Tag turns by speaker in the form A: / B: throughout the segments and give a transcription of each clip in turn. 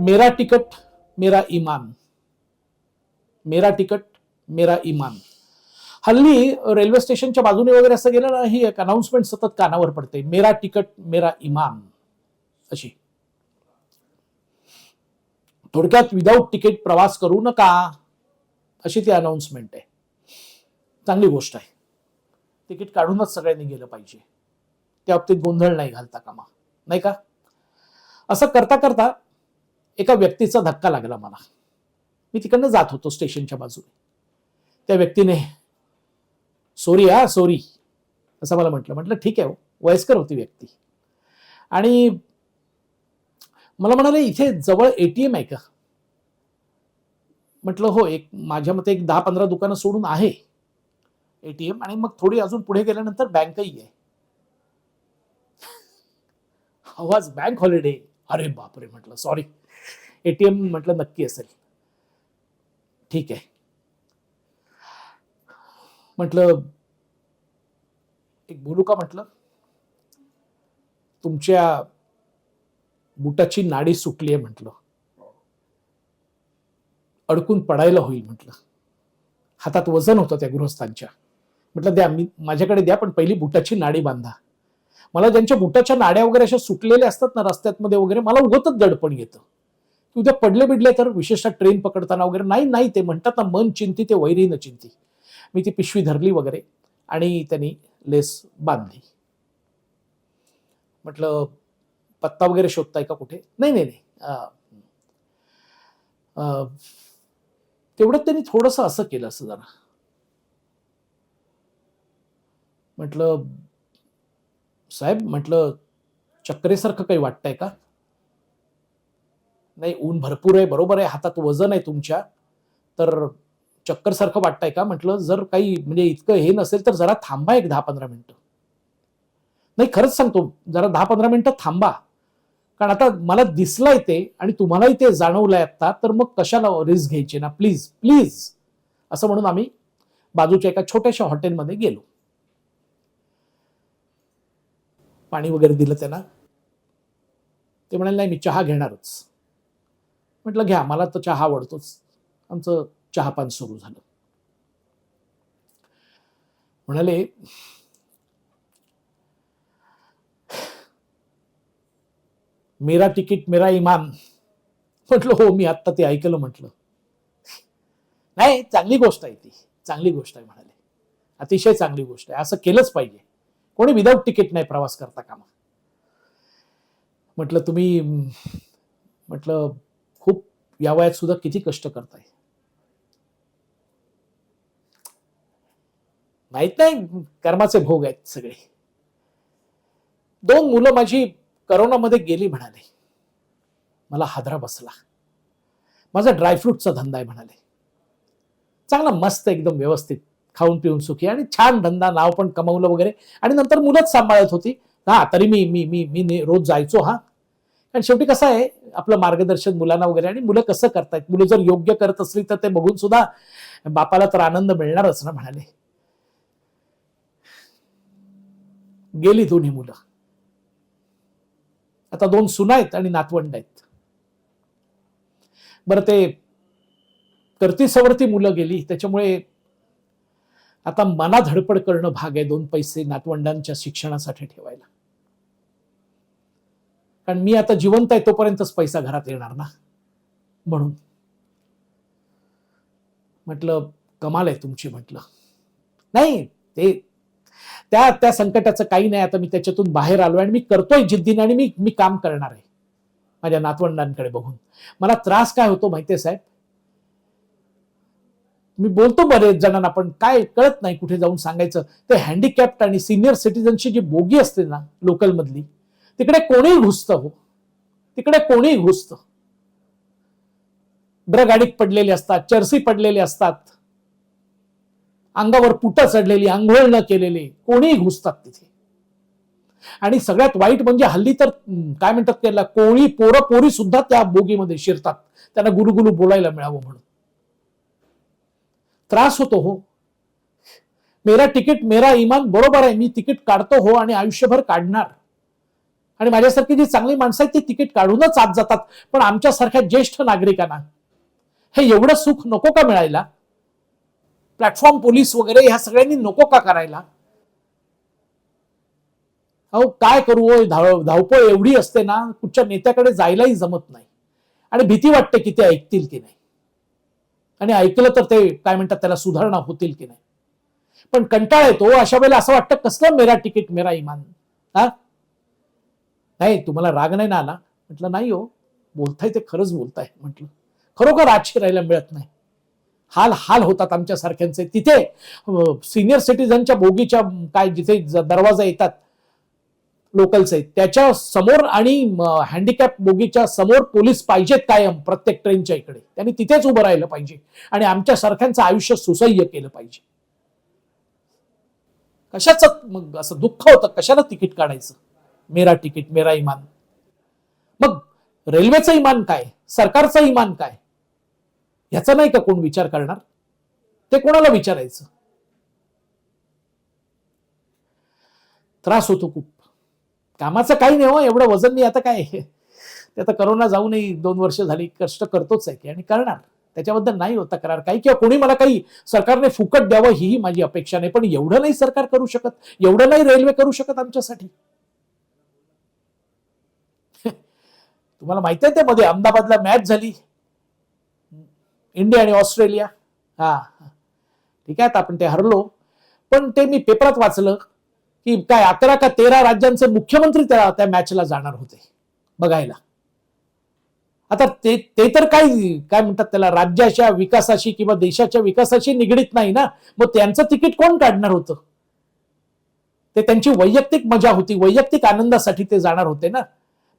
A: मेरा टिकट मेरा इमान मेरा टिकट मेरा इमान हल्ली रेल्वे स्टेशनच्या बाजूने वगैरे असं गेलं ना ही एक अनाउन्समेंट सतत कानावर पडते. मेरा तिकट मेरा इमान अशी. थोडक्यात विदाऊट तिकीट प्रवास करू नका. अशी ती अनाउन्समेंट आहे. चांगली गोष्ट आहे. तिकीट काढूनच सगळ्यांनी गेलं पाहिजे. त्या बाबतीत गोंधळ नाही घालता कामा. नाही का? असं करता करता एका व्यक्तीचा धक्का लागला मला. मी तिकडनं जात होतो स्टेशनच्या बाजूने. त्या व्यक्तीने सॉरी हा सॉरी. असं मला म्हटलं. म्हटलं ठीक आहे हो, वयस्कर होती व्यक्ती. आणि मला म्हणाले इथे जवळ एटीएम आहे का? म्हटलं हो एक माझ्या मते एक दहा पंधरा दुकानं सोडून आहे एटीएम आणि मग थोडी अजून पुढे गेल्यानंतर बँकही आहे. आवाज बँक हॉलिडे अरे बापरे म्हटलं सॉरी एटीएम म्हटलं नक्की असेल. ठीक आहे. म्हटलं एक बोलू का म्हटलं? तुमच्या बुटाची नाडी सुटली आहे म्हटलं. अडकून पडायला होईल म्हटलं. हातात वजन होतं त्या गृहस्थांच्या. म्हटलं द्या मी माझ्याकडे द्या पण पहिली बुटाची नाडी बांधा. मला ज्यांच्या बुटाच्या नाड्या वगैरे अशा सुटलेल्या असतात ना रस्त्यात मध्ये वगैरे मला उगतच दडपण येतं. की उद्या पडले बिडले तर विशेषतः ट्रेन पकडताना वगैरे नाही नाही ते म्हणतात ना मन चिंती ते वैरी न चिंती. मी ती पिशवी धरली वगैरे आणि त्यांनी लेस बांधली. म्हटलं पत्ता वगैरे शोधताय का कुठे? नाही नाही नाही. अं, अं, तेवढं त्यांनी थोडंसं असं केलं असं जरा. म्हटलं साहेब म्हटलं चक्रेसारखं काही वाटतंय का? नाही ऊन भरपूर आहे बरोबर आहे हातात वजन आहे तुमच्या तर चक्कर सारखं वाटतंय का? म्हटलं जर काही म्हणजे इतकं हे नसेल तर जरा थांबा एक दहा पंधरा मिनिटं. नाही खरंच सांगतो जरा दहा पंधरा मिनिटं थांबा. कारण आता मला दिसलंय ते आणि तुम्हालाही ते जाणवलंय आता तर मग कशाला रिस्क घ्यायची ना? प्लीज प्लीज असं म्हणून आम्ही बाजूच्या एका छोट्याशा हॉटेलमध्ये गेलो. पाणी वगैरे दिलं त्यांना. ते म्हणाले नाही मी चहा घेणारच. म्हटलं घ्या मला तर चहा आवडतोच. आमचं चहापान सुरू झालं. म्हणाले मेरा तिकीट मेरा इमान. म्हटलं हो मी आत्ता ते ऐकलं म्हटलं. नाही चांगली गोष्ट आहे ती. चांगली गोष्ट आहे म्हणाले. अतिशय चांगली गोष्ट आहे. असं केलंच पाहिजे. कोणी विदाऊट तिकीट नाही प्रवास करता कामा. म्हटलं तुम्ही म्हटलं खूप या वयात सुद्धा किती कष्ट करताय. माहीत नाही कर्माचे भोग आहेत सगळे. दोन मुलं माझी करोनामध्ये गेली म्हणाले. मला हादरा बसला. माझा ड्रायफ्रूटचा धंदा आहे म्हणाले. चांगला मस्त एकदम व्यवस्थित. खाऊन पिऊन सुखी आणि छान धंदा नाव पण कमवलं वगैरे. आणि नंतर मुलंच सांभाळत होती. हा तरी मी मी मी मी रोज जायचो हा. कारण शेवटी कसं आहे आपलं मार्गदर्शन मुलांना वगैरे आणि मुलं कसं करतायत? मुलं जर योग्य करत असली तर ते बघून सुद्धा बापाला तर आनंद मिळणारच ना म्हणाले. गेली दोन्ही मुलं. आता दोन सुना आहेत आणि नातवंड आहेत. बरं ते करती सवरती मुलं गेली त्याच्यामुळे आता मना धडपड करणं भाग आहे दोन पैसे नातवंडांच्या शिक्षणासाठी ठेवायला. कारण मी आता जिवंत आहे तोपर्यंतच पैसा घरात येणार ना? म्हणून. म्हटलं कमाल आहे तुमची म्हटलं. नाही ते त्या त्या संकटाचं काही नाही. आता मी त्याच्यातून बाहेर आलो आणि मी करतोय जिद्दीने आणि मी मी काम करणार आहे. माझ्या नातवंडांकडे बघून. मला त्रास काय होतो माहितीये साहेब? मी बोलतो बरेच जणांना पण काय कळत नाही कुठे जाऊन सांगायचं. ते हँडिकॅप्ट आणि सिनियर सिटीजनची जी बोगी असते ना लोकल मधली तिकडे कोणीही घुसतं हो. तिकडे कोणीही घुसतं. ड्रग ॲडिक्ट पडलेले असतात चर्सी पडलेले असतात. अंगावर पुटं चढलेली आंघोळ न केलेले कोणीही घुसतात तिथे. आणि सगळ्यात वाईट म्हणजे हल्ली तर काय म्हणतात त्याला कोळी पोरं पोरी सुद्धा त्या बोगीमध्ये शिरतात. त्यांना गुरुगुरु बोलायला मिळावं म्हणून. त्रास होतो हो. मेरा तिकीट मेरा इमान बरोबर आहे. मी तिकीट काढतो हो आणि आयुष्यभर काढणार. आणि माझ्यासारखी जी चांगली माणसं आहेत ती तिकीट काढूनच आत जातात. पण आमच्यासारख्या ज्येष्ठ नागरिकांना हे एवढं सुख नको का मिळायला? प्लॅटफॉर्म पोलीस वगैरे ह्या सगळ्यांनी नको का करायला? अहो काय करू हो? धाव धावपळ एवढी असते ना कुठच्या नेत्याकडे जायलाही जमत नाही. आणि भीती वाटते की ते ऐकतील की नाही. आणि ऐकलं तर ते काय म्हणतात त्याला सुधारणा होतील की नाही. पण कंटाळा येतो अशा वेळेला असं वाटतं कसलं मेरा तिकीट मेरा इमान? हा? नाही तुम्हाला राग नाही ना आला? म्हटलं नाही हो बोलताय ते खरंच बोलताय म्हटलं. खरोखर आजची राहायला मिळत नाही. हाल हाल होतात आमच्यासारख्यांचे. तिथे सिनियर सिटीजनच्या बोगीच्या काय जिथे दरवाजा येतात लोकलचे त्याच्यासमोर आणि हँडिकॅप बोगीच्या समोर पोलीस पाहिजेत कायम प्रत्येक ट्रेनच्या इकडे. त्यांनी तिथेच उभं राहिलं पाहिजे. आणि आमच्या सारख्यांचं आयुष्य सुसह्य केलं पाहिजे. कशाच मग असं दुःख होतं? कशाला तिकीट काढायचं? मेरा तिकीट मेरा इमान. मग रेल्वेचं इमान काय? सरकारचं इमान काय? ह्याचा नाही का कोण विचार करणार? ते कोणाला विचारायचं? त्रास होतो खूप. कामाचं काही नाही हो एवढं वजन नाही आता काय? ते आता करोना जाऊनही दोन वर्ष झाली कष्ट करतोच आहे की आणि करणार. त्याच्याबद्दल नाही होत करार काही किंवा कोणी मला काही सरकारने फुकट द्यावं हीही माझी अपेक्षा नाही पण एवढं नाही सरकार करू शकत. एवढं नाही रेल्वे करू शकत आमच्यासाठी. तुम्हाला माहिती आहे त्यामध्ये मध्ये अहमदाबादला मॅच झाली. इंडिया आणि ऑस्ट्रेलिया. हा. ठीक आहे आता आपण ते हरलो. पण ते मी पेपरात वाचलं. की काय अकरा का तेरा राज्यांचे मुख्यमंत्री त्या त्या मॅचला जाणार होते बघायला. आता ते ते तर काय काय म्हणतात त्याला राज्याच्या विकासाशी किंवा देशाच्या विकासाशी निगडीत नाही ना? मग त्यांचं तिकीट कोण काढणार होतं? ते त्यांची वैयक्तिक मजा होती वैयक्तिक आनंदासाठी ते जाणार होते ना?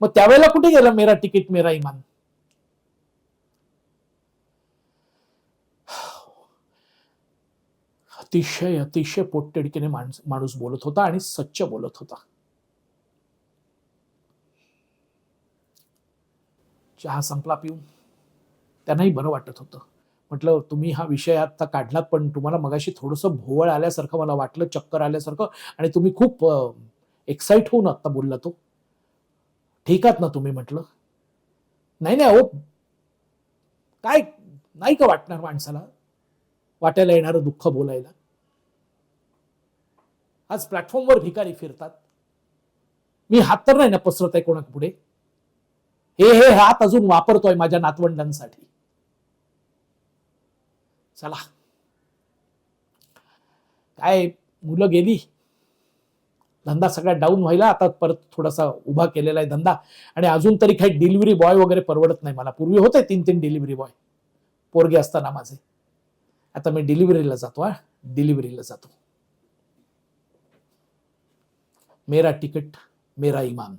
A: मग त्यावेळेला कुठे गेला मेरा तिकीट मेरा इमान? अतिशय अतिशय पोटतिडकीने माणूस माणूस बोलत होता आणि सच्च बोलत होता. चहा संपला पिऊन. त्यांनाही बरं वाटत होतं. म्हटलं तुम्ही हा विषय आता काढलात पण तुम्हाला मगाशी थोडंसं भोवळ आल्यासारखं मला वाटलं चक्कर आल्यासारखं आणि तुम्ही खूप एक्साइट होऊन आत्ता बोलला तो. ठीक आहात ना तुम्ही म्हटलं. नाही नाही हो काय नाही का वाटणार माणसाला? वाटायला येणारं दुःख बोलायला. आज प्लॅटफॉर्मवर भिकारी फिरतात. मी हात तर नाही ना पसरत आहे कोणा पुढे? हे हे हात अजून वापरतोय माझ्या नातवंडांसाठी. चला. काय मुलं गेली? धंदा सगळा डाऊन व्हायला आता परत थोडासा उभा केलेला आहे धंदा. आणि अजून तरी काही डिलिव्हरी बॉय वगैरे परवडत नाही मला. पूर्वी होते तीन तीन डिलिव्हरी बॉय पोरगे असताना माझे. आता मी डिलिव्हरीला जातो हा. डिलिव्हरीला जातो. मेरा टिकट मेरा ईमान।